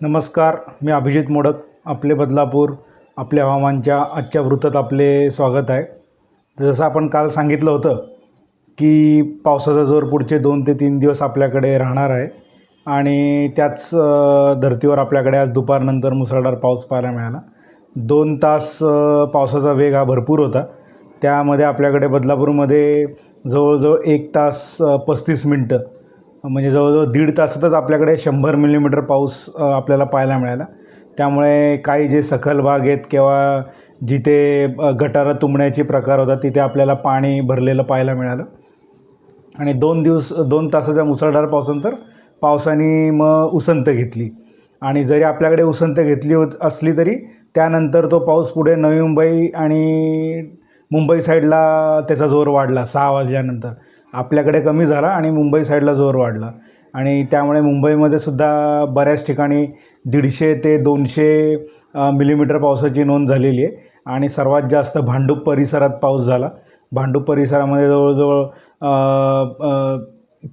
नमस्कार मी अभिजित मोडक आपले बदलापूर आपल्या हवामानच्या आजच्या वृत्तात आपले स्वागत आहे. जसं आपण काल सांगितलं होतं की पावसाचा जोर पुढचे दोन ते तीन दिवस आपल्याकडे राहणार आहे आणि त्याच धर्तीवर आपल्याकडे आज दुपारनंतर मुसळधार पाऊस पाहायला मिळाला. दोन तास पावसाचा वेग हा भरपूर होता. त्यामध्ये आपल्याकडे बदलापूरमध्ये जवळजवळ एक तास पस्तीस मिनटं म्हणजे जवळजवळ दीड तासातच आपल्याकडे शंभर मिलीमीटर पाऊस आपल्याला पाहायला मिळाला. त्यामुळे काही जे सखल भाग आहेत किंवा जिथे गटारं तुंबण्याचे प्रकार होतात तिथे आपल्याला पाणी भरलेलं पाहायला मिळालं. आणि दोन दिवस दोन तासाच्या मुसळधार पावसानंतर पावसाने मग उसंत घेतली. आणि जरी आपल्याकडे उसंत घेतली होत असली तरी त्यानंतर तो पाऊस पुढे नवी मुंबई आणि मुंबई साईडला त्याचा जोर वाढला सहा वाजल्यानंतर. आपल्याकडे कमी झाला आणि मुंबई साईडला जोर वाढला. आणि त्यामुळे मुंबईमध्ये सुद्धा बऱ्याच ठिकाणी दीडशे ते दोनशे मिलीमीटर पावसाची नोंद झालेली आहे. आणि सर्वात जास्त भांडूप परिसरात पाऊस झाला. भांडूप परिसरामध्ये जवळजवळ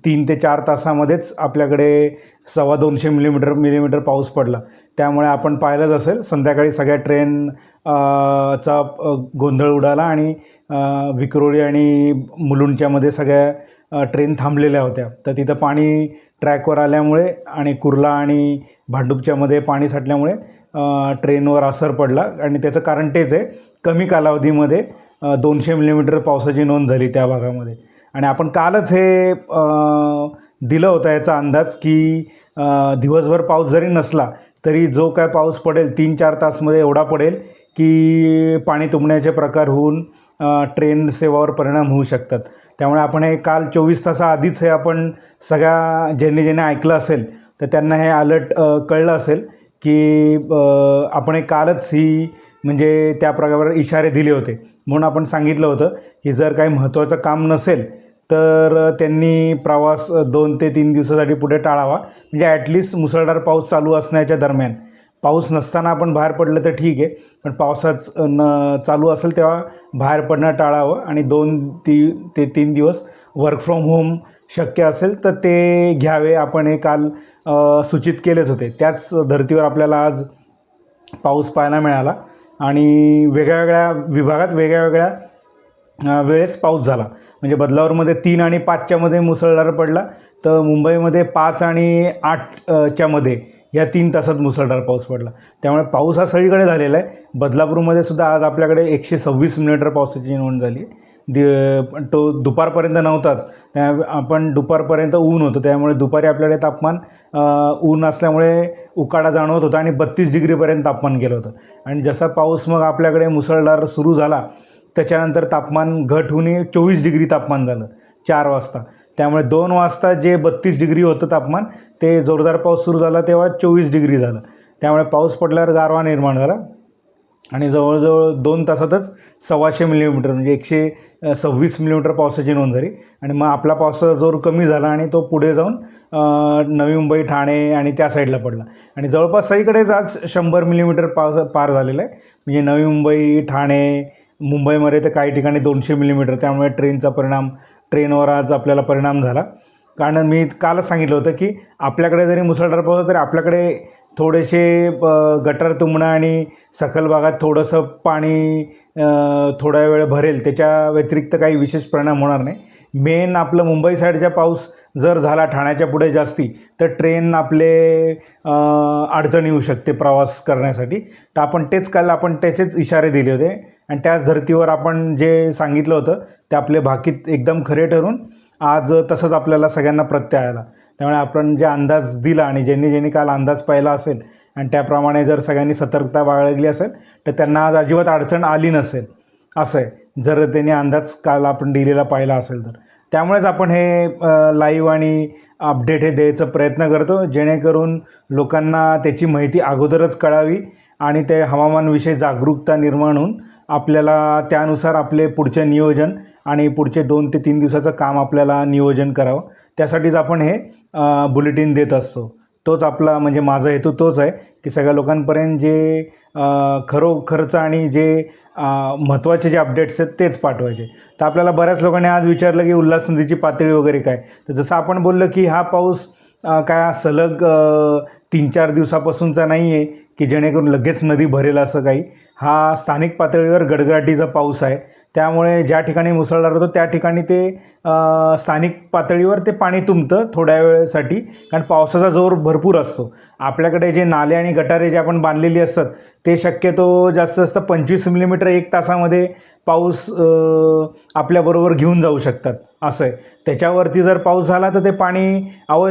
तीन ते चार तासामध्येच आपल्याकडे सव्वा दोनशे मिलीमीटर मिलीमीटर पाऊस पडला. त्यामुळे आपण पाहिलंच असेल संध्याकाळी सगळ्या ट्रेन चा गोंधळ उडाला आणि विक्रोळी आणि मुलुंडच्यामध्ये सगळ्या ट्रेन थांबलेल्या होत्या. तर तिथं पाणी ट्रॅकवर आल्यामुळे आणि कुर्ला आणि भांडूपच्यामध्ये पाणी साठल्यामुळे ट्रेनवर असर पडला. आणि त्याचं कारण तेच आहे कमी कालावधीमध्ये दोनशे मिलीमीटर पावसाची नोंद झाली त्या भागामध्ये. आणि आपण कालच हे दिलं होतं याचा अंदाज की दिवसभर पाऊस जरी नसला तरी जो काय पाऊस पडेल तीन चार तासमध्ये एवढा पडेल की पाणी तुंबण्याचे प्रकार होऊन ट्रेन सेवावर परिणाम होऊ शकतात. त्यामुळे आपण हे काल चोवीस तासाआधीच हे आपण सगळ्या ज्यांनी ज्यांनी ऐकलं असेल तर त्यांना हे अलर्ट कळलं असेल की आपण हे कालच ही म्हणजे त्या प्रकारे इशारे दिले होते. म्हणून आपण सांगितलं होतं की जर काही महत्त्वाचं काम नसेल तर त्यांनी प्रवास दोन ते तीन दिवसासाठी पुढे टाळावा. म्हणजे ॲटलिस्ट मुसळधार पाऊस चालू असण्याच्या दरम्यान. पाऊस नसताना आपण बाहेर पडलं तर ठीक आहे पण पावसाच न चालू असेल तेव्हा बाहेर पडणं टाळावं आणि दोन ती ते तीन दिवस वर्क फ्रॉम होम शक्य असेल तर ते घ्यावे. आपण हे काल सूचित केलेच होते. त्याच धर्तीवर आपल्याला आज पाऊस पाहायला मिळाला आणि वेगळ्या वेगळ्या विभागात वेगळ्या वेगळ्या वेळेस पाऊस झाला. म्हणजे बदलावरमध्ये तीन आणि पाचच्यामध्ये मुसळधार पडला तर मुंबईमध्ये पाच आणि आठच्यामध्ये या तीन तासात मुसळधार पाऊस पडला. त्यामुळे पाऊस हा सगळीकडे झालेला आहे. बदलापूरमध्ये सुद्धा आज आपल्याकडे एकशे सव्वीस मिलीमीटर पावसाची नोंद झाली दि तो दुपारपर्यंत नव्हताच. त्या आपण दुपारपर्यंत ऊन होतं. त्यामुळे दुपारी आपल्याकडे तापमान ऊन असल्यामुळे उकाडा जाणवत होता आणि बत्तीस डिग्रीपर्यंत तापमान गेलं होतं. आणि जसा पाऊस मग आपल्याकडे मुसळधार सुरू झाला त्याच्यानंतर तापमान घट होऊन चोवीस डिग्री तापमान झालं. चार वाजता. त्यामुळे दोन वाजता जे बत्तीस डिग्री होतं तापमान ते जोरदार पाऊस सुरू झाला तेव्हा चोवीस डिग्री झालं. त्यामुळे पाऊस पडल्यावर गारवा निर्माण झाला. आणि जवळजवळ दोन तासातच सव्वाशे मिलीमीटर म्हणजे एकशे सव्वीस मिलीमीटर पावसाची नोंद झाली. आणि मग आपला पावसाचा जोर कमी झाला आणि तो पुढे जाऊन नवी मुंबई ठाणे आणि त्या साईडला पडला. आणि जवळपास सगळीकडेच आज शंभर मिलीमीटर पावस पार झालेला आहे. म्हणजे नवी मुंबई ठाणे मुंबईमध्ये तर काही ठिकाणी दोनशे मिलीमीटर त्यामुळे ट्रेनचा परिणाम ट्रेनवर आज आपल्याला परिणाम झाला. कारण मी कालच सांगितलं होतं की आपल्याकडे जरी मुसळधार पाऊस तरी आपल्याकडे थोडेसे गटर तुंबणं आणि सखल भागात थोडंसं पाणी थोडा वेळ भरेल त्याच्या व्यतिरिक्त काही विशेष परिणाम होणार नाही. मेन आपलं मुंबई साईडचा पाऊस जर झाला ठाण्याच्या पुढे जास्ती तर ट्रेन आपले अडचण येऊ शकते प्रवास करण्यासाठी. तर आपण तेच काल आपण त्याचेच इशारे दिले होते. आणि त्याच धर्तीवर आपण जे सांगितलं होतं ते आपले भाकीत एकदम खरे ठरून आज तसंच आपल्याला सगळ्यांना प्रत्यय आला. त्यामुळे आपण जे अंदाज दिला आणि ज्यांनी ज्यांनी काल अंदाज पाहिला असेल आणि त्याप्रमाणे जर सगळ्यांनी सतर्कता बाळगली असेल तर त्यांना आज अजिबात अडचण आली नसेल. असं आहे. जर त्यांनी अंदाज काल आपण दिलेला पाहिला असेल तर. त्यामुळेच आपण हे लाईव्ह आणि अपडेट हे द्यायचा प्रयत्न करतो जेणेकरून लोकांना त्याची माहिती अगोदरच कळावी आणि ते हवामानविषयी जागरूकता निर्माण होऊन आपल्याला त्यानुसार आपले पुढचे नियोजन आणि पुढचे दोन ते तीन दिवसाचं काम आपल्याला नियोजन करावं. त्यासाठीच आपण हे बुलेटिन देत असतो. तोच आपला म्हणजे माझा हेतू तोच आहे की सगळ्या लोकांपर्यंत जे खरोखरचं आणि जे महत्त्वाचे जे अपडेट्स आहेत तेच पाठवायचे. तर आपल्याला बऱ्याच लोकांनी आज विचारलं की उल्हास नदीची पातळी वगैरे काय? तर जसं आपण बोललो की हा पाऊस काय सलग तीन चार दिवसापासूनचा नाही आहे की जेणेकरून लगेच नदी भरेल असं काही. हा स्थानिक पातळीवर गडगडाटीचा पाऊस आहे. त्यामुळे ज्या ठिकाणी मुसळधार होतो त्या ठिकाणी ते स्थानिक पातळीवर ते पाणी तुंबतं थोड्या वेळेसाठी कारण पावसाचा जोर भरपूर असतो. आपल्याकडे जे नाले आणि गटारे जे आपण बांधलेली असतात ते शक्यतो जास्त जास्त पंचवीस मिलीमीटर एक तासामध्ये पाऊस आपल्याबरोबर घेऊन जाऊ शकतात. असं आहे. त्याच्यावरती जर पाऊस झाला तर ते पाणी अव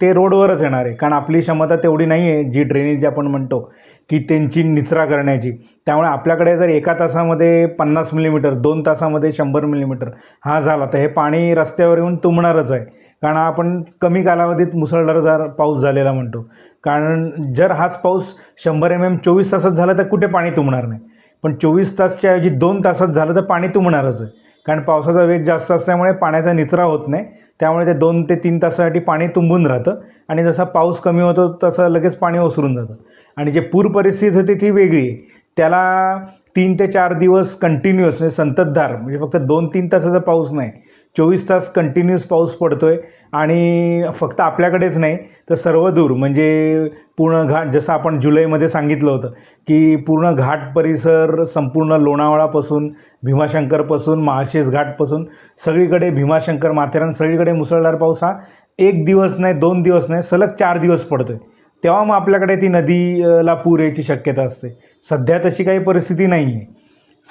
ते रोडवरच येणार आहे. कारण आपली क्षमता तेवढी नाही आहे जी ड्रेनेज आपण म्हणतो. की त्यांची निचरा करण्याची. त्यामुळे आपल्याकडे जर एका तासामध्ये पन्नास मिलीमीटर दोन तासामध्ये शंभर मिलीमीटर हा झाला तर हे पाणी रस्त्यावर येऊन तुंबणारच आहे. कारण आपण कमी कालावधीत मुसळधार जर पाऊस झालेला म्हणतो कारण जर हाच पाऊस शंभर एम एम चोवीस तासात झाला तर कुठे पाणी तुंबणार नाही? पण चोवीस तासच्या ऐवजी दोन तासात झालं तर पाणी तुंबणारच आहे. कारण पावसाचा वेग जास्त असल्यामुळे पाण्याचा निचरा होत नाही. त्यामुळे ते दोन ते तीन तासासाठी पाणी तुंबून राहतं. आणि जसा पाऊस कमी होतो तसं लगेच पाणी ओसरून जातं. आणि जे पूर परिस्थिती होती ती वेगळी. त्याला तीन ते चार दिवस कंटिन्युअस म्हणजे संततधार म्हणजे फक्त दोन तीन तासाचा पाऊस नाही. चोवीस तास कंटिन्युअस पाऊस पडतो आहे आणि फक्त आपल्याकडेच नाही तर सर्वदूर म्हणजे पूर्ण घाट जसं आपण जुलैमध्ये सांगितलं होतं की पूर्ण घाट परिसर संपूर्ण लोणावळापासून भीमाशंकरपासून महाशेष घाटपासून सगळीकडे भीमाशंकर माथेरान सगळीकडे मुसळधार पाऊस हा एक दिवस नाही दोन दिवस नाही सलग चार दिवस पडतो आहे तेव्हा मग आपल्याकडे ती नदीला पूर यायची शक्यता असते. सध्या तशी काही परिस्थिती नाही आहे.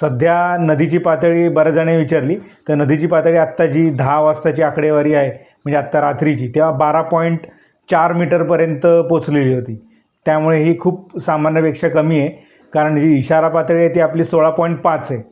सध्या नदीची पातळी बऱ्याच जणांनी विचारली तर नदीची पातळी आत्ता जी दहा वाजताची आकडेवारी आहे म्हणजे आत्ता रात्रीची तेव्हा बारा पॉईंट चार मीटरपर्यंत पोचलेली होती. त्यामुळे ही खूप सामान्यपेक्षा कमी आहे. कारण जी इशारा पातळी आहे ती आपली सोळा पॉईंट पाच आहे.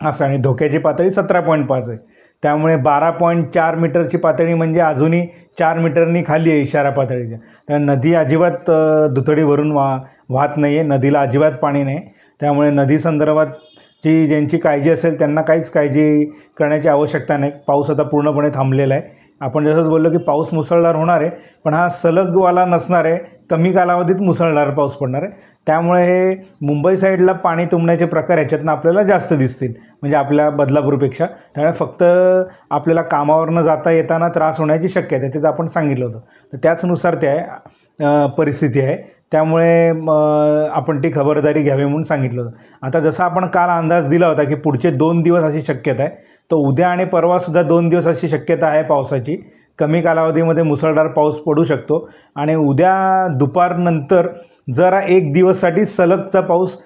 असं आणि धोक्याची पातळी सतरा पॉईंट पाच आहे. त्यामुळे बारा पॉईंट चार मीटरची पातळी म्हणजे अजूनही चार मीटरनी खाली आहे इशारा पातळीच्या. तर नदी अजिबात अ, दुथडी भरून वा वाहत नाही आहे नदीला अजिबात पाणी नाही. त्यामुळे नदी संदर्भातची ज्यांची काळजी असेल त्यांना काहीच काळजी करण्याची आवश्यकता नाही. पाऊस आता पूर्णपणे थांबलेला आहे. आपण जसंच बोललो की पाऊस मुसळधार होणार आहे पण हा सलगवाला नसणार आहे. कमी कालावधीत मुसळधार पाऊस पडणार आहे. त्यामुळे हे मुंबई साईडला पाणी तुंबण्याचे प्रकार ह्याच्यातनं आपल्याला जास्त दिसतील. म्हणजे आपल्या बदलापूरपेक्षा. त्यामुळे फक्त आपल्याला कामावरनं जाता येताना त्रास होण्याची शक्यता आहे. त्याचं आपण सांगितलं होतं. तर त्याचनुसार ते आहे. परिस्थिती आहे. त्यामुळे आपण ती खबरदारी घ्यावी म्हणून सांगितलं होतं. आता जसं आपण काल अंदाज दिला होता की पुढचे दोन दिवस अशी शक्यता आहे. तर उद्या आणि परवासुद्धा दोन दिवस अशी शक्यता आहे पावसाची. कमी कालावधीमध्ये मुसळधार पाऊस पडू शकतो. आणि उद्या दुपारनंतर जरा एक दिवससाठी सलगचा पाऊस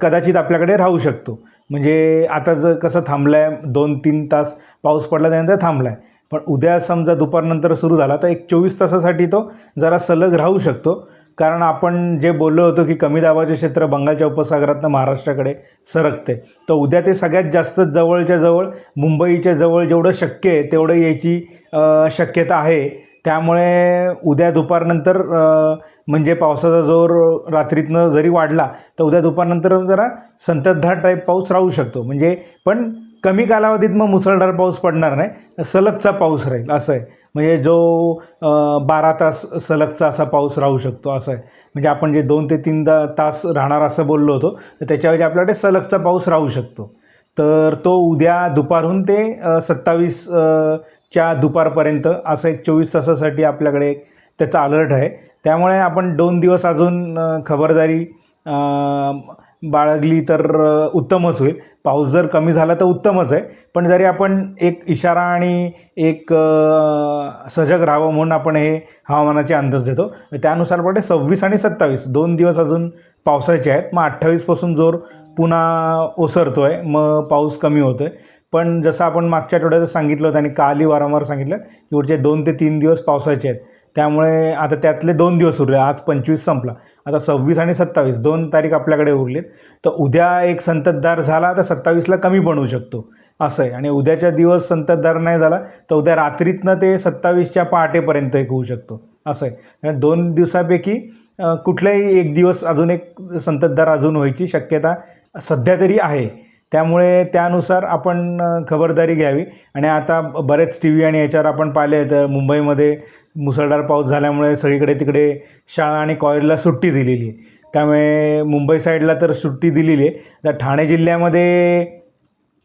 कदाचित आपल्याकडे राहू शकतो. म्हणजे आता जर कसं थांबलं आहे दोन तीन तास पाऊस पडला त्यानंतर थांबला आहे पण उद्या समजा दुपारनंतर सुरू झाला तर एक चोवीस तासासाठी तो जरा सलग राहू शकतो. कारण आपण जे बोललो होतो की कमी दाबाचे क्षेत्र बंगालच्या उपसागरातनं महाराष्ट्राकडे सरकते. तर उद्या ते सगळ्यात जास्त जवळच्या जवळ मुंबईच्या जवळ जेवढं शक्य आहे तेवढं यायची शक्यता आहे. त्यामुळे उद्या दुपारनंतर म्हणजे पावसाचा जोर रात्रीतनं जरी वाढला तर उद्या दुपारनंतर जरा संततधार टाईप पाऊस राहू शकतो. म्हणजे पण कमी कालावधीत मग मुसळधार पाऊस पडणार नाही सलगचा पाऊस राहील असं आहे. म्हणजे जो बारा तास सलगचा असा पाऊस राहू शकतो असं आहे. म्हणजे आपण जे दोन ते तीन दा तास राहणार असं बोललो होतो तर त्याच्याऐवजी आपल्याकडे सलगचा पाऊस राहू शकतो. तर तो उद्या दुपारहून ते सत्तावीस च्या दुपारपर्यंत असं एक चोवीस तासासाठी आपल्याकडे एक त्याचा अलर्ट आहे. त्यामुळे आपण दोन दिवस अजून खबरदारी बाळगली तर उत्तमच होईल. पाऊस जर कमी झाला तर उत्तमच आहे. पण जरी आपण एक इशारा आणि एक सजग राहावं म्हणून आपण हे हवामानाचे अंदाज देतो. त्यानुसार पडे सव्वीस आणि सत्तावीस दोन दिवस अजून पावसाचे आहेत. मग अठ्ठावीसपासून जोर पुन्हा ओसरतो आहे मग पाऊस कमी होतो आहे पण जसं आपण मागच्या आठवड्यात सांगितलं होतं आणि कालही वारंवार सांगितलं की पुढचे दोन ते तीन दिवस पावसाचे आहेत. त्यामुळे आता त्यातले दोन दिवस उरले आज पंचवीस संपला. आता सव्वीस आणि सत्तावीस दोन तारीख आपल्याकडे उरलीत. तर उद्या एक संततधार झाला तर सत्तावीसला कमी बनवू शकतो. असं आहे. आणि उद्याच्या दिवस संततधार नाही झाला तर उद्या रात्रीतनं ते सत्तावीसच्या पहाटेपर्यंत एक होऊ शकतो. असं आहे. दोन दिवसापैकी कुठलाही एक दिवस अजून एक संततधार अजून व्हायची शक्यता सध्या तरी आहे. त्यामुळे त्यानुसार आपण खबरदारी घ्यावी. आणि आता बरेच टी व्ही आणि याच्यावर आपण पाहिले तर मुंबईमध्ये मुसळधार पाऊस झाल्यामुळे सगळीकडे तिकडे शाळा आणि कॉलेजला सुट्टी दिलेली आहे. त्यामुळे मुंबई साईडला तर सुट्टी दिलेली आहे. तर ठाणे जिल्ह्यामध्ये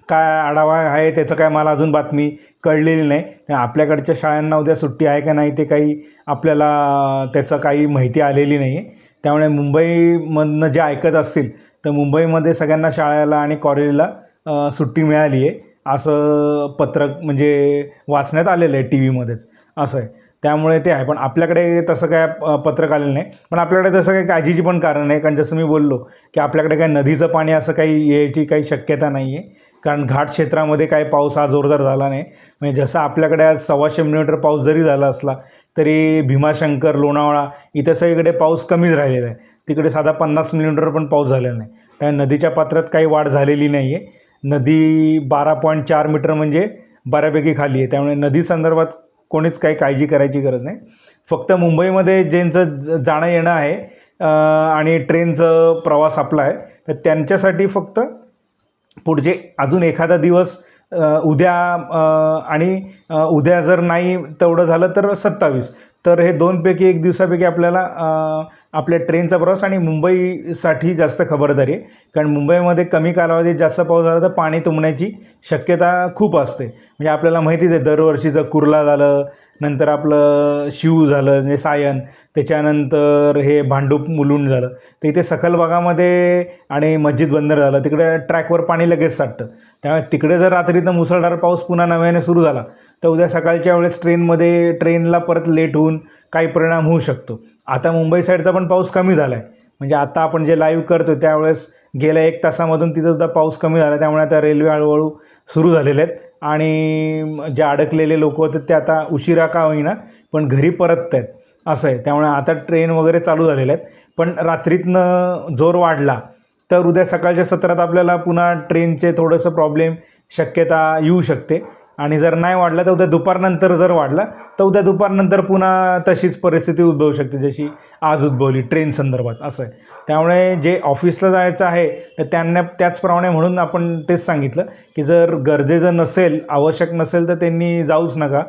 काय आढावा आहे त्याचं काय मला अजून बातमी कळलेली नाही. आपल्याकडच्या शाळांना उद्या सुट्टी आहे का नाही ते काही आपल्याला त्याचं काही माहिती आलेली नाही आहे त्यामुळे मुंबईमधनं जे ऐकत असतील तर मुंबईमध्ये सगळ्यांना शाळेला आणि कॉलेजला सुट्टी मिळाली आहे. असं पत्रक म्हणजे वाचण्यात आलेलं आहे टी व्हीमध्येच असं आहे. त्यामुळे ते आहे. पण आपल्याकडे तसं काय पत्रक आलेलं नाही. पण आपल्याकडे तसं काही काळजीची पण कारण नाही. कारण जसं मी बोललो की आपल्याकडे काही नदीचं पाणी असं काही यायची काही शक्यता नाही आहे. कारण घाट क्षेत्रामध्ये काही पाऊस हा जोरदार झाला नाही. म्हणजे जसं आपल्याकडे आज सव्वाशे मिलीमीटर पाऊस जरी झाला असला तरी भीमाशंकर लोणावळा इथं सगळीकडे पाऊस कमीच राहिलेला आहे. तिकडे साधा पन्नास मिलीमीटर पण पाऊस झालेला नाही. कारण नदीच्या पात्रात काही वाढ झालेली नाही आहे नदी बारा पॉईंट चार मीटर म्हणजे बऱ्यापैकी खाली आहे. त्यामुळे नदी संदर्भात कोणीच काही काळजी करायची गरज नाही. फक्त मुंबईमध्ये ज्यांचं जाणं येणं आहे आणि ट्रेनचं प्रवास आपला आहे तर त्यांच्यासाठी फक्त पुढचे अजून एखादा दिवस उद्या आणि उद्या जर नाही तेवढं झालं तर सत्तावीस. तर हे दोनपैकी एक दिवसापैकी आपल्याला आपल्या ट्रेनचा प्रवास आणि मुंबईसाठी जास्त खबरदारी आहे. कारण मुंबईमध्ये कमी कालावधीत जास्त पाऊस झाला तर पाणी तुंबण्याची शक्यता खूप असते. म्हणजे आपल्याला माहितीच आहे दरवर्षीचं कुर्ला झालं नंतर आपलं शिव झालं म्हणजे सायन त्याच्यानंतर हे भांडूप मुलुंड झालं. तर इथे सखल भागामध्ये आणि मस्जिद बंदर झालं. तिकडे ट्रॅकवर पाणी लगेच साठतं. त्यामुळे तिकडे जर रात्रीतनं मुसळधार पाऊस पुन्हा नव्याने सुरू झाला तर उद्या सकाळच्या वेळेस ट्रेनमध्ये ट्रेनला परत लेट होऊन काही परिणाम होऊ शकतो. आता मुंबई साईडचा पण पाऊस कमी झाला आहे म्हणजे आता आपण जे लाईव्ह करतो त्यावेळेस गेल्या एक तासामधून तिथंसुद्धा पाऊस कमी झाला त्यामुळे आता रेल्वे हळूहळू सुरू झालेले आहेत. आणि जे अडकलेले लोक होते ते आता उशिरा का होईना पण घरी परतत आहेत. असं आहे. त्यामुळे आता ट्रेन वगैरे चालू झालेल्या आहेत. पण रात्रीतनं जोर वाढला तर उद्या सकाळच्या सत्रात आपल्याला पुन्हा ट्रेनचे थोडंसं प्रॉब्लेम शक्यता येऊ शकते. आणि जर नाही वाढला तर उद्या दुपारनंतर जर वाढला तर उद्या दुपारनंतर पुन्हा तशीच परिस्थिती उद्भवू शकते जशी आज उद्भवली ट्रेन संदर्भात असं आहे. त्यामुळे जे ऑफिसला जायचं आहे तर त्यांना त्याचप्रमाणे म्हणून आपण तेच सांगितलं की जर गरजेचं नसेल आवश्यक नसेल तर त्यांनी जाऊच नका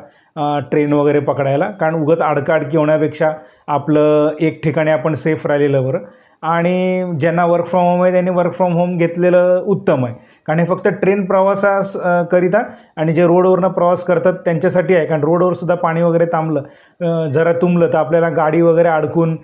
ट्रेन वगैरे पकडायला कारण उगाच अडकाअडकी होण्यापेक्षा आपलं एक ठिकाणी आपण सेफ राहिलेलं बरं. आणि ज्यांना वर्क फ्रॉम होम आहे त्यांनी वर्क फ्रॉम होम घेतलेलं उत्तम आहे. कारण हे फक्त ट्रेन प्रवासास करिता आणि जे रोडवरनं प्रवास करतात त्यांच्यासाठी आहे. कारण रोडवर सुद्धा पाणी वगैरे थांबलं जरा तुंबलं तर आपल्याला गाडी वगैरे अडकून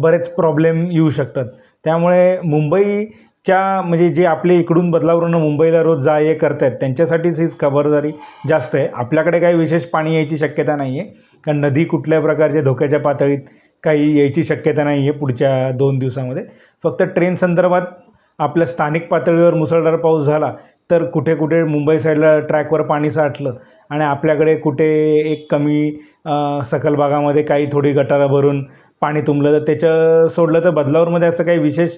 बरेच प्रॉब्लेम येऊ शकतात. त्यामुळे मुंबईच्या म्हणजे जे आपले इकडून बदलावरून मुंबईला रोज जा ये आहेत त्यांच्यासाठीच हीच खबरदारी जास्त आहे. आपल्याकडे काही विशेष पाणी यायची शक्यता नाही आहे कारण नदी कुठल्या प्रकारच्या धोक्याच्या पातळीत काही यायची शक्यता नाही आहे पुढच्या दोन दिवसामध्ये. फक्त ट्रेन संदर्भात आपल्या स्थानिक पातळीवर मुसळधार पाऊस झाला तर कुठे कुठे मुंबई साईडला ट्रॅकवर पाणी साठलं आणि आपल्याकडे कुठे एक कमी सकल सखल भागामध्ये काही थोडी गटारं भरून पाणी तुंबलं तर त्याचं सोडलं तर बदलावरमध्ये असं काही विशेष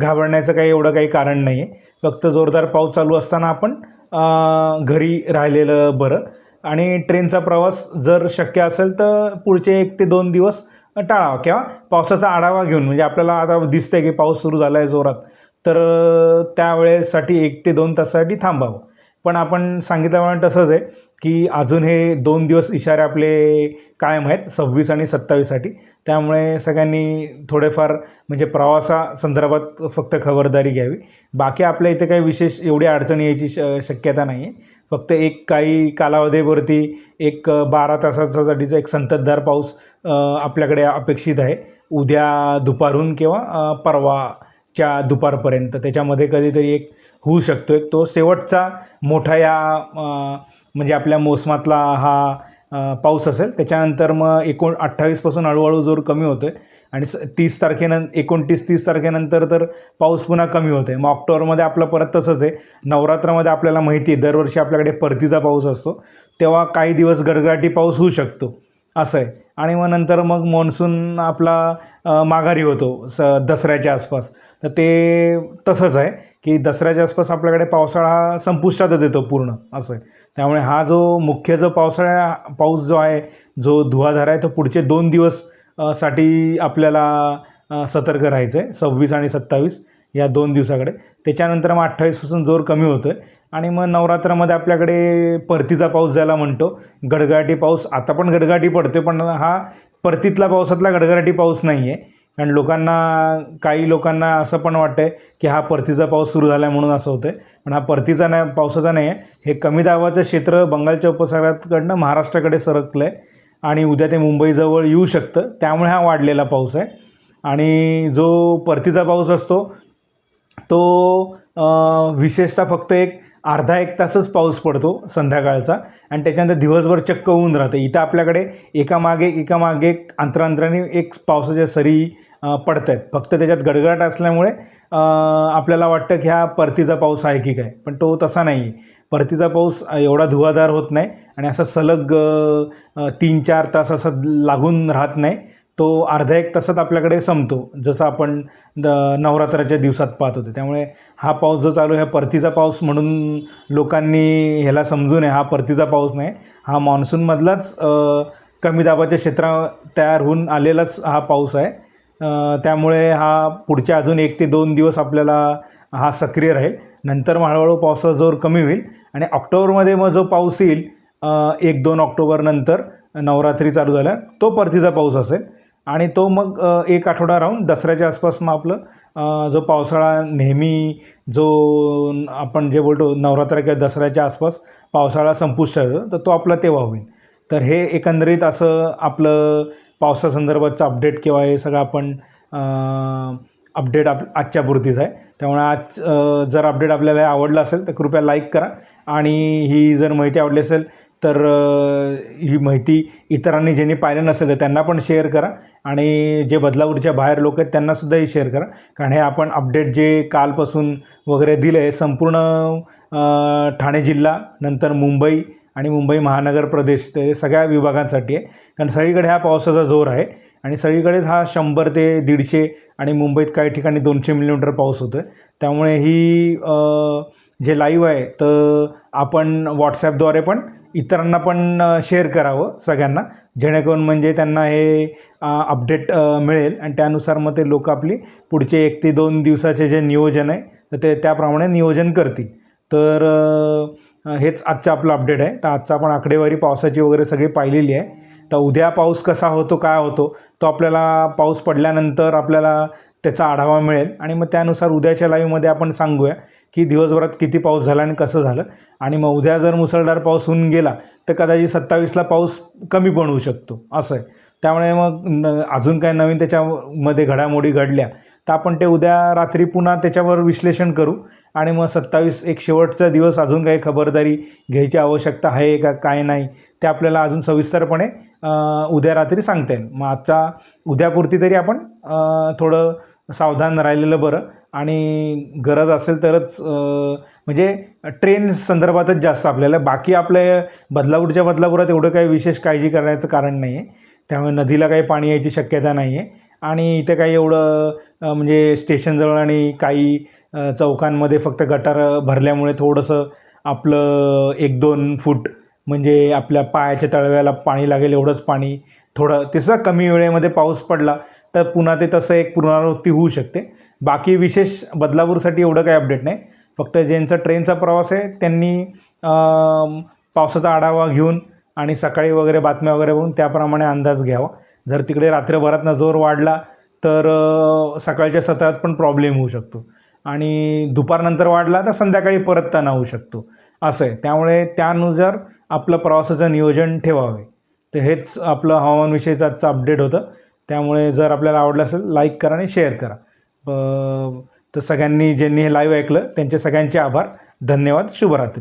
घाबरण्याचं काही एवढं काही कारण नाही आहे फक्त जोरदार पाऊस चालू असताना आपण घरी राहिलेलं बरं आणि ट्रेनचा प्रवास जर शक्य असेल तर पुढचे एक ते दोन दिवस टाळावा किंवा पावसाचा आढावा घेऊन म्हणजे आपल्याला आता दिसतंय की पाऊस सुरू झाला आहे जोरात तर त्यावेळेसाठी एक ते दोन तासासाठी थांबावं. पण आपण सांगितल्याप्रमाणे तसंच आहे की अजून हे दोन दिवस इशारे आपले कायम आहेत सव्वीस आणि सत्तावीससाठी. त्यामुळे सगळ्यांनी थोडेफार म्हणजे प्रवासासंदर्भात फक्त खबरदारी घ्यावी. बाकी आपल्या इथे काही विशेष एवढी अडचणी यायची श शक्यता नाही आहे फक्त एक काही कालावधीवरती एक बारा तासासाठीचा एक संततधार पाऊस आपल्याकडे अपेक्षित आहे. उद्या दुपारून किंवा परवा च्या दुपारपर्यंत. त्याच्यामध्ये कधीतरी एक होऊ शकतो. एक तो शेवटचा मोठा या म्हणजे आपल्या मोसमातला हा पाऊस असेल. त्याच्यानंतर मग एकोण अठ्ठावीसपासून हळूहळू जोर कमी होतो आहे आणि स तीस तारखेनं एकोणतीस तीस तारखेनंतर तर पाऊस पुन्हा कमी होतो आहे मग ऑक्टोबरमध्ये आपलं परत तसंच आहे. नवरात्रामध्ये आपल्याला माहिती आहे दरवर्षी आपल्याकडे परतीचा पाऊस असतो. तेव्हा काही दिवस गडगडाटी पाऊस होऊ शकतो. असं आहे. आणि मग नंतर मग मान्सून आपला माघारी होतो स दसऱ्याच्या आसपास. तर ते तसंच आहे की दसऱ्याच्या आसपास आपल्याकडे पावसाळा संपुष्टातच येतो पूर्ण असं आहे. त्यामुळे हा जो मुख्य जो पावसाळा पाऊस जो आहे जो धुवाधार आहे तो पुढचे दोन दिवससाठी आपल्याला सतर्क राहायचं आहे सव्वीस आणि सत्तावीस या दोन दिवसाकडे. त्याच्यानंतर मग अठ्ठावीसपासून जोर कमी होतो आहे आणि मग नवरात्रामध्ये आपल्याकडे परतीचा पाऊस ज्याला म्हणतो गडगडाटी पाऊस. आता पण गडगडाटी पडते पण हा परतीतला पावसातला गडगडाटी पाऊस नाही आहे कारण लोकांना काही लोकांना असं पण वाटतं आहे की हा परतीचा पाऊस सुरू झाला आहे म्हणून असं होतं आहे पण हा परतीचा नाही पावसाचा नाही आहे. हे कमी दाबाचं क्षेत्र बंगालच्या उपसागराकडनं महाराष्ट्राकडे सरकलं आहे आणि उद्या ते मुंबईजवळ येऊ शकतं. त्यामुळे हा वाढलेला पाऊस आहे. आणि जो परतीचा पाऊस असतो तो विशेषतः फक्त एक अर्धा एक तासच पाऊस पडतो संध्याकाळचा. आणि त्याच्यानंतर दिवसभर चक्क होऊन राहते. इथं आपल्याकडे एकामागे एकामागे एक अंतरांतराने एक पावसाच्या सरी पडत आहेत फक्त त्याच्यात गडगडाट असल्यामुळे आपल्याला वाटतं की हा परतीचा पाऊस आहे की काय. पण तो तसा नाही आहे परतीचा पाऊस एवढा धुवाधार होत नाही आणि असा सलग तीन चार तास असा लागून राहत नाही. तो अर्धा एक तासात आपल्याकडे संपतो. जसं आपण द नवरात्राच्या दिवसात पाहत होतो. त्यामुळे हा पाऊस जो चालू आहे परतीचा पाऊस म्हणून लोकांनी ह्याला समजू नये. हा परतीचा पाऊस नाही. हा मान्सूनमधलाच कमी दाबाच्या क्षेत्रा तयार होऊन आलेलाच हा पाऊस आहे. त्यामुळे हा पुढच्या अजून एक ते दोन दिवस आपल्याला हा सक्रिय राहील. नंतर मग हळूहळू पावसाचा जोर कमी होईल आणि ऑक्टोबरमध्ये मग जो पाऊस येईल एक दोन ऑक्टोबरनंतर नवरात्री चालू झाल्या तो परतीचा पाऊस असेल. आणि तो मग एक आठवडा राहून दसऱ्याच्या आसपास मग आपलं जो पावसाळा नेहमी जो आपण जे बोलतो नवरात्र किंवा दसऱ्याच्या आसपास पावसाळा संपुष्ट तर तो आपला तेव्हा होईल. तर हे एकंदरीत असं आपलं पावसासंदर्भातचं अपडेट किंवा हे सगळं आपण अपडेट आप आजच्या पुरतीच आहे. त्यामुळे आज जर अपडेट आपल्याला आवडला आवडलं असेल तर कृपया लाईक करा. आणि ही जर माहिती आवडली असेल तर ही माहिती इतरांनी ज्यांनी पाहिलं नसेल तर त्यांना पण शेअर करा. आणि जे बदलापूरच्या बाहेर लोक आहेत त्यांनासुद्धाही शेअर करा. कारण हे आपण अपडेट जे कालपासून वगैरे दिलं आहे संपूर्ण ठाणे जिल्हा नंतर मुंबई आणि मुंबई महानगर प्रदेश ते सगळ्या विभागांसाठी आहे. कारण सगळीकडे हा पावसाचा जोर आहे आणि सगळीकडेच हा शंभर ते दीडशे आणि मुंबईत काही ठिकाणी दोनशे मिलीमीटर पाऊस होतो आहे त्यामुळे ही जे लाईव्ह आहे तर आपण व्हॉट्सॲपद्वारे पण इतरांना पण शेअर करावं सगळ्यांना. जेणेकरून म्हणजे त्यांना हे अपडेट मिळेल. आणि त्यानुसार मग ते लोक आपली पुढचे एक ते दोन दिवसाचे जे नियोजन आहे तर ते त्याप्रमाणे नियोजन करतील. तर हेच आजचं आपलं अपडेट आहे. तर आजचा आपण आकडेवारी पावसाची वगैरे सगळी पाहिलेली आहे. तर उद्या पाऊस कसा होतो काय होतो तो आपल्याला पाऊस पडल्यानंतर आपल्याला त्याचा आढावा मिळेल. आणि मग त्यानुसार उद्याच्या लाईव्हमध्ये आपण सांगूया की दिवसभरात किती पाऊस झाला आणि कसं झालं. आणि मग उद्या जर मुसळधार पाऊस होऊन गेला तर कदाचित सत्तावीसला पाऊस कमी पण होऊ शकतो. असं आहे. त्यामुळे मग न अजून काय नवीन त्याच्यामध्ये घडामोडी घडल्या तर आपण ते उद्या रात्री पुन्हा त्याच्यावर विश्लेषण करू. आणि मग सत्तावीस एक शेवटचा दिवस अजून काही खबरदारी घ्यायची आवश्यकता आहे का काय नाही ते आपल्याला अजून सविस्तरपणे उद्या रात्री सांगता येईल. मग आजचा उद्यापुरती तरी आपण थोडं सावधान राहिलेलं बरं. आणि गरज असेल तरच म्हणजे ट्रेन संदर्भातच जास्त आपल्याला. बाकी आपल्या बदलापूरच्या बदलापुरात एवढं काही विशेष काळजी करण्याचं कारण नाही आहे त्यामुळे नदीला काही पाणी यायची शक्यता नाही आहे आणि इथे काही एवढं म्हणजे स्टेशनजवळ आणि काही चौकांमध्ये फक्त गटार भरल्यामुळे थोडंसं आपलं एक दोन फूट म्हणजे आपल्या पायाच्या तळव्याला पाणी लागेल एवढंच पाणी. थोडं तसं कमी वेळेमध्ये पाऊस पडला तर पुन्हा ते तसं एक पुनरावृत्ती होऊ शकते. बाकी विशेष बदलापूरसाठी एवढं काही अपडेट नाही. फक्त ज्यांचा ट्रेनचा प्रवास आहे त्यांनी पावसाचा आढावा घेऊन आणि सकाळी वगैरे बातम्या वगैरे बघून त्याप्रमाणे अंदाज घ्यावा. जर तिकडे रात्रभरातनं जोर वाढला तर सकाळच्या सत्रात पण प्रॉब्लेम होऊ शकतो. आणि दुपारनंतर वाढला तर संध्याकाळी परत ताणा होऊ शकतो. असं आहे. त्यामुळे त्यानुसार आपलं प्रवासाचं नियोजन ठेवावे. तर हेच आपलं हवामानविषयीचं आजचं अपडेट होतं. त्यामुळे जर आपल्याला आवडलं असेल लाईक करा आणि शेअर करा. तर सगळ्यांनी ज्यांनी हे लाईव्ह ऐकलं त्यांचे सगळ्यांचे आभार. धन्यवाद. शुभरात्री.